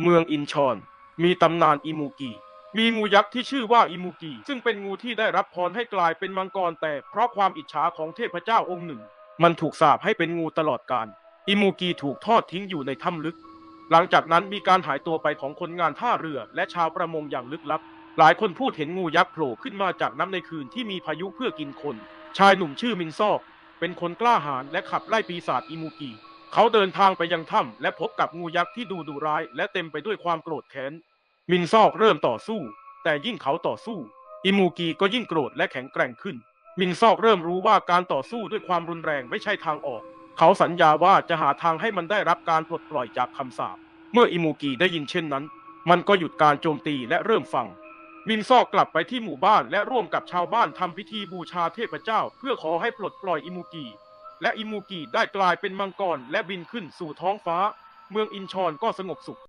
เมืองอินชอน มีตำนานอิมูกี มีงูยักษ์ที่ชื่อว่าอิมูกี ซึ่งเป็นงูที่ได้รับพรให้กลายเป็นมังกรแต่ เพราะความอิจฉาของเทพเจ้าองค์หนึ่ง มันถูกสาปให้เป็นงูตลอดกาลอิมูกีถูกทอดทิ้งอยู่ในถ้ำลึก หลังจากนั้นมีการหายตัวไปของคนงานท่าเรือและชาวประมงอย่างลึกลับ หลายคนพูดเห็นงูยักษ์โผล่ขึ้นมาจากน้ำในคืนที่มีพายุเพื่อกินคน ชายหนุ่มชื่อมินซอก เป็นคนกล้าหาญและขับไล่ปีศาจอิมูกี เขาเดินทางไปยังถ้ำและพบกับงูยักษ์ที่ดูดุร้าย และเต็มไปด้วยความโกรธแค้น มินซอกเริ่มต่อสู้ แต่ยิ่งเขาต่อสู้ อิมูกีก็ยิ่งโกรธและแข็งแกร่งขึ้น มินซอกเริ่มรู้ว่าการต่อสู้ด้วยความรุนแรงไม่ใช่ทางออก เขาสัญญาว่าจะหาทางให้มันได้รับการปลดปล่อยจากคำสาป เมื่ออิมูกีได้ยินเช่นนั้น มันก็หยุดการโจมตีและเริ่มฟัง มินซอกกลับไปที่หมู่บ้านและร่วมกับชาวบ้านทำพิธีบูชาเทพเจ้า เพื่อขอให้ปลดปล่อยอิมูกี และอิมูกีได้กลายเป็นมังกรและบินขึ้นสู่ท้องฟ้า เมืองอินชอนก็สงบสุข